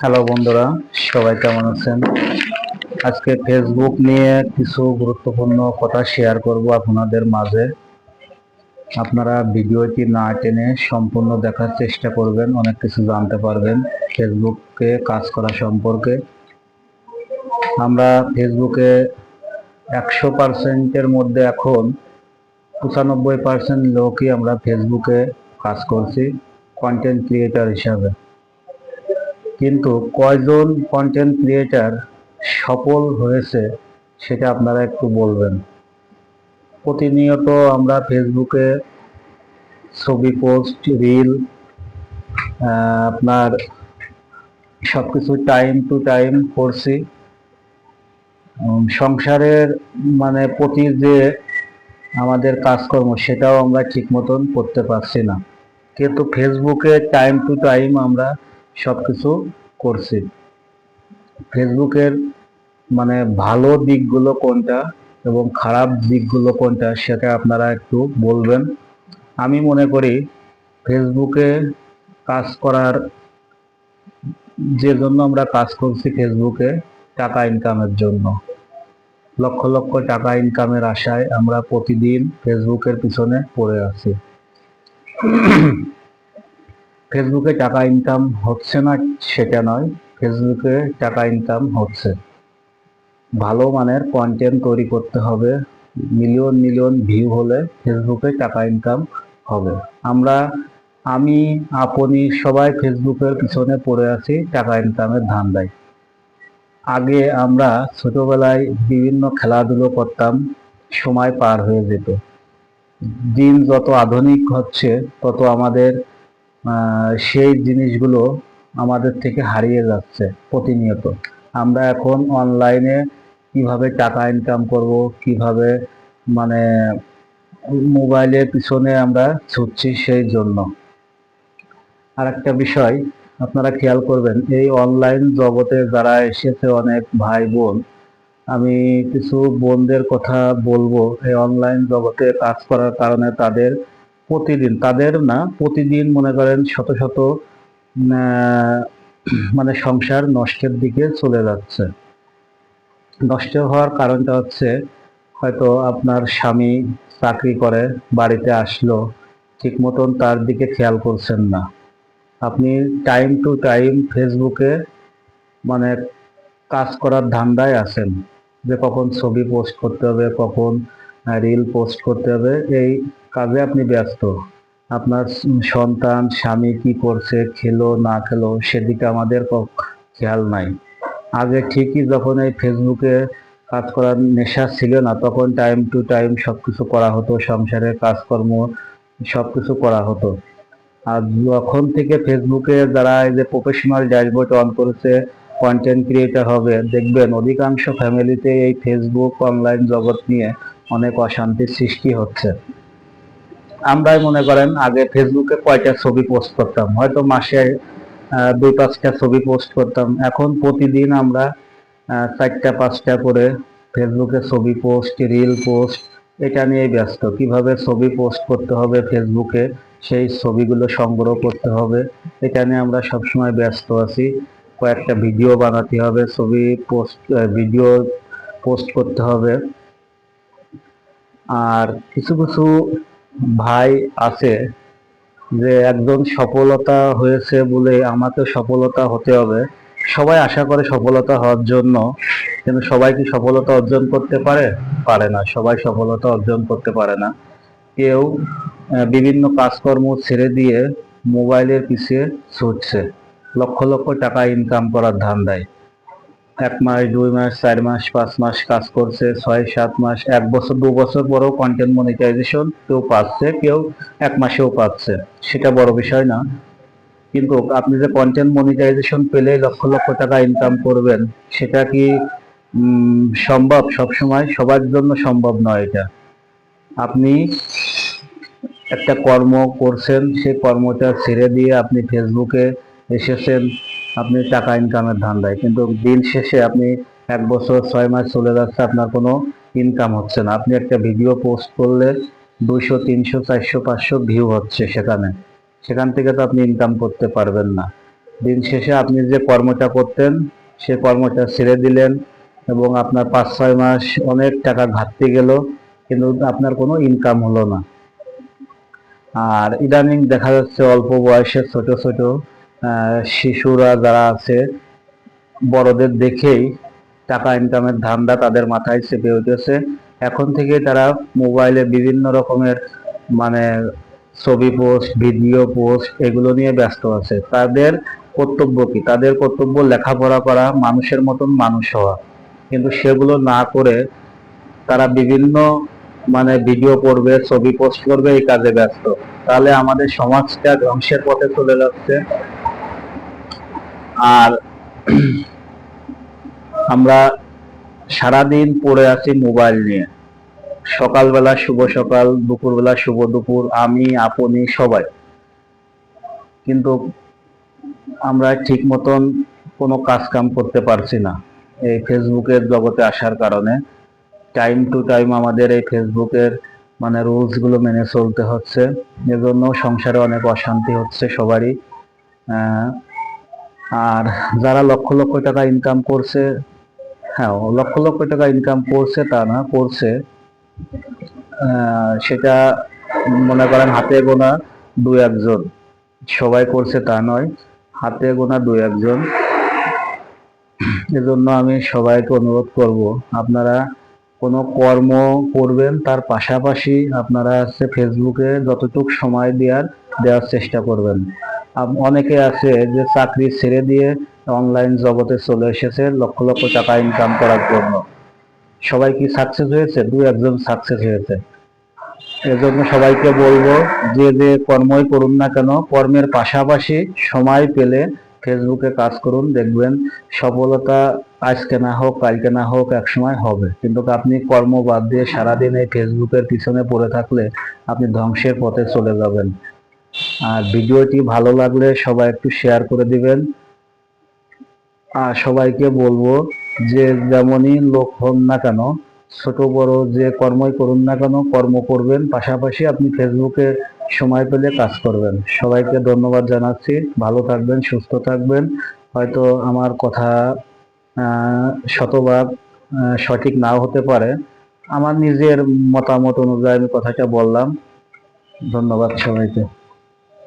Hello বন্ধুরা, সবাই কেমন আছেন? আজকে ফেসবুক নিয়ে কিছু গুরুত্বপূর্ণ কথা শেয়ার করব আপনাদের মাঝে। আপনারা ভিডিওটি না টেনে সম্পূর্ণ দেখার চেষ্টা করবেন, অনেক কিছু জানতে পারবেন ফেসবুকে কাজ করা সম্পর্কে। আমরা ফেসবুকে একশো পার্সেন্টের মধ্যে এখন পঁচানব্বই পার্সেন্ট লোকই আমরা ফেসবুকে কাজ করছি কন্টেন্ট ক্রিয়েটার হিসাবে। কিন্তু কয়জন কন্টেন্ট ক্রিয়েটার সফল হয়েছে সেটা আপনারা একটু বলবেন? প্রতিনিয়ত আমরা ফেসবুকে ছবি পোস্ট রিল আপনার সব কিছু টাইম টু টাইম করছি সংসারের মানে প্রতি যে আমাদের কাজকর্ম সেটাও আমরা ঠিক মতন করতে পারছি না। কিন্তু ফেসবুকে টাইম টু টাইম আমরা সব কিছু করছি। ফেসবুকের মানে ভালো দিকগুলো কোনটা এবং খারাপ দিকগুলো কোনটা সেটা আপনারা একটু বলবেন। আমি মনে করি ফেসবুকে কাজ করার যে জন্য আমরা কাজ করছি ফেসবুকে, টাকা ইনকামের জন্য। লক্ষ লক্ষ টাকা ইনকামের আশায় আমরা প্রতিদিন ফেসবুকের পিছনে পড়ে আছি। ফেসবুকে টাকা ইনকাম হচ্ছে না সেটা নয়, ফেসবুকে টাকা ইনকাম হচ্ছে। ভালো মানের কন্টেন্ট তৈরি করতে হবে মিলিয়ন মিলিয়ন ভিউ হলে ফেসবুকে টাকা ইনকাম হবে। আমরা, আমি, আপনি সবাই ফেসবুকের পিছনে পড়ে আছি, টাকা ইনকামের ধান্দায়। আগে আমরা ছোটবেলায় বিভিন্ন খেলাধুলো করতাম, সময় পার হয়ে যেত। দিন যত আধুনিক হচ্ছে, তত আমাদের সেই জিনিসগুলো আমাদের থেকে হারিয়ে যাচ্ছে প্রতিনিয়ত। আমরা এখন অনলাইনে কীভাবে টাকা ইনকাম করব, কীভাবে মানে মোবাইলের পিছনে আমরা ছুটছি সেই জন্য। আর একটা বিষয়, আপনারা খেয়াল করবেন, এই অনলাইন জগতে যারা এসেছে অনেক ভাই বোন, আমি কিছু বোনদের কথা বলব। এই অনলাইন জগতে কাজ করার কারণে তাদের প্রতিদিন, তাদের না প্রতিদিন মনে করেন শত শত মানে সংসার নষ্টের দিকে চলে যাচ্ছে। নষ্ট হওয়ার কারণটা হচ্ছে হয়তো আপনার স্বামী চাকরি করে, বাড়িতে আসলো, ঠিক মতন তার দিকে খেয়াল করছেন না। আপনি টাইম টু টাইম ফেসবুকে মানে কাজ করার ধান্দায় আছেন যে কখন ছবি পোস্ট করতে হবে, কখন রিল পোস্ট করতে হবে, এই কাজে আপনি ব্যস্ত। আপনার সন্তান, স্বামী কি করছে, খেলো, না খেলো, সেদিকে আমাদের খেয়াল নাই। আগে ঠিকই যখন এই ফেসবুকে কাজ করার নেশা ছিল না, তখন টাইম টু টাইম সব কিছু করা হতো, সংসারের কাজকর্ম সব কিছু করা হতো। আর যখন থেকে ফেসবুকে যারা এই যে প্রফেশনাল ড্যাশবোর্ড অন করেছে কন্টেন্ট ক্রিয়েটর হবে, দেখবেন অধিকাংশ ফ্যামিলিতে এই ফেসবুক অনলাইন জগৎ নিয়ে অনেক অশান্তির সৃষ্টি হচ্ছে। আমরাই মনে করেন আগে ফেসবুকে কয়টা ছবি পোস্ট করতাম। হয়তো মাসে দুই, পাঁচটা ছবি পোস্ট করতাম। এখন প্রতিদিন আমরা চারটা, পাঁচটা করে ফেসবুকে ছবি পোস্ট রিল পোস্ট এটা নিয়ে ব্যস্ত। কীভাবে ছবি পোস্ট করতে হবে ফেসবুকে সেই ছবিগুলো সংগ্রহ করতে হবে। এটা নিয়ে আমরা সবসময় ব্যস্ত আছি। কয়েকটা ভিডিও বানাতে হবে, ছবি পোস্ট ভিডিও পোস্ট করতে হবে। আর কিছু কিছু ভাই আছে যে একজন সফলতা হয়েছে বলে আমাকে সফলতা হতে হবে। সবাই আশা করে সফলতা হওয়ার জন্য, কিন্তু সবাই কি সফলতা অর্জন করতে পারে? পারে না, সবাই সফলতা অর্জন করতে পারে না। কেউ বিভিন্ন কাজকর্ম ছেড়ে দিয়ে মোবাইলের পিছিয়ে ছুটছে, লক্ষ লক্ষ টাকা ইনকাম করার ধান্দায়। এক মাস, দুই মাস, চার মাস, পাঁচ মাস কাজ করছে, ছয়, সাত মাস, এক বছর, দু বছর পরেও কন্টেন্ট মনিটাইজেশন কেউ পাচ্ছে, কেউ এক মাসেও পাচ্ছে। সেটা বড় বিষয় না। কিন্তু আপনি যে কন্টেন্ট মনিটাইজেশন পেলে লক্ষ লক্ষ টাকা ইনকাম করবেন, সেটা কি সম্ভব? সব সময় সবার জন্য সম্ভব নয় এটা। আপনি একটা কর্ম করছেন, সেই কর্মটা ছেড়ে দিয়ে আপনি ফেসবুকে এসেছেন আপনি টাকা ইনকামের ধান্দায়। কিন্তু দিন শেষে আপনি এক বছর ছয় মাস চলে যাচ্ছে, আপনার কোনো ইনকাম হচ্ছে না। আপনি একটা ভিডিও পোস্ট করলে দুইশো, তিনশো, চারশো, পাঁচশো ভিউ হচ্ছে সেখানে। সেখান থেকে তো আপনি ইনকাম করতে পারবেন না। দিন শেষে আপনি যে কর্মটা করতেন, সে কর্মটা ছেড়ে দিলেন এবং আপনার পাঁচ, ছয় মাস অনেক টাকা ঘাটতি গেল, কিন্তু আপনার কোনো ইনকাম হলো না। আর ইদানিং দেখা যাচ্ছে অল্প বয়সের ছোট ছোট শিশুরা যারা আছে, বড়দের দেখেই টাকা ইনকামের ধান্দা তাদের মাথায় চেপে উঠেছে। এখন থেকে তারা মোবাইলে বিভিন্ন রকমের মানে ছবি পোস্ট ভিডিও পোস্ট এগুলো নিয়ে ব্যস্ত আছে। তাদের কর্তব্য কি? তাদের কর্তব্য লেখাপড়া করা, মানুষের মতন মানুষ হওয়া। কিন্তু সেগুলো না করে তারা বিভিন্ন মানে ভিডিও করবে, ছবি পোস্ট করবে এই কাজে ব্যস্ত। তাহলে আমাদের সমাজটা ধ্বংসের পথে চলে যাচ্ছে। আর আমরা সারাদিন পড়ে আছি মোবাইল নিয়ে। সকালবেলা শুভ সকাল, দুপুরবেলা শুভ দুপুর, আমি, আপনি, সবাই। কিন্তু আমরা ঠিক মতন কোনো কাজ কাম করতে পারছি না এই ফেসবুকের জগতে আসার কারণে। টাইম টু টাইম আমাদের এই ফেসবুকের মানে রুলসগুলো মেনে চলতে হচ্ছে। এজন্য সংসারে অনেক অশান্তি হচ্ছে সবারই। আর যারা লক্ষ লক্ষ টাকা ইনকাম করছে হ্যাঁ লক্ষ লক্ষ টাকা ইনকাম করছে তা না, করছে সেটা মনে করেন হাতে গোনা দু একজন। সবাই করছে তা নয়, হাতে গোনা দু একজন। এজন্য আমি সবাইকে অনুরোধ করব, আপনারা কোনো কর্ম করবেন, তার পাশাপাশি আপনারা হচ্ছে ফেসবুকে যতটুকু সময় দেওয়ার দেওয়ার চেষ্টা করবেন। অনেকে আছে যে চাকরি ছেড়ে দিয়ে অনলাইন জগতে চলে এসেছে, লক্ষ লক্ষ টাকা ইনকাম করার জন্য। সবাই কি সাকসেস হয়েছে? দু একজন সাকসেস হয়েছে। এজন্য সবাইকে বলব, যে যে কর্মই করুন না কেন, কর্মের পাশাপাশি সময় পেলে ফেসবুকে কাজ করুন, দেখবেন সফলতা আজকে না হোক, কালকে না হোক এক সময় হবে। কিন্তু আপনি কর্ম বাদ দিয়ে সারাদিন এই ফেসবুকের পিছনে পড়ে থাকলে আপনি ধ্বংসের পথে চলে যাবেন। আর ভিডিওটি ভালো লাগলে সবাই একটু শেয়ার করে দিবেন। আর সবাইকে বলব যে যেমনই লোক হন না কেন, ছোট বড় যে কর্মই করুন না কেন, কর্ম করবেন, পাশাপাশি আপনি ফেসবুকে সময় পেলে কাজ করবেন। সবাইকে ধন্যবাদ জানাচ্ছি, ভালো থাকবেন, সুস্থ থাকবেন। হয়তো আমার কথা শতভাগ সঠিক নাও হতে পারে। আমার নিজের মতামত অনুযায়ী আমি কথাটা বললাম। ধন্যবাদ সবাইকে।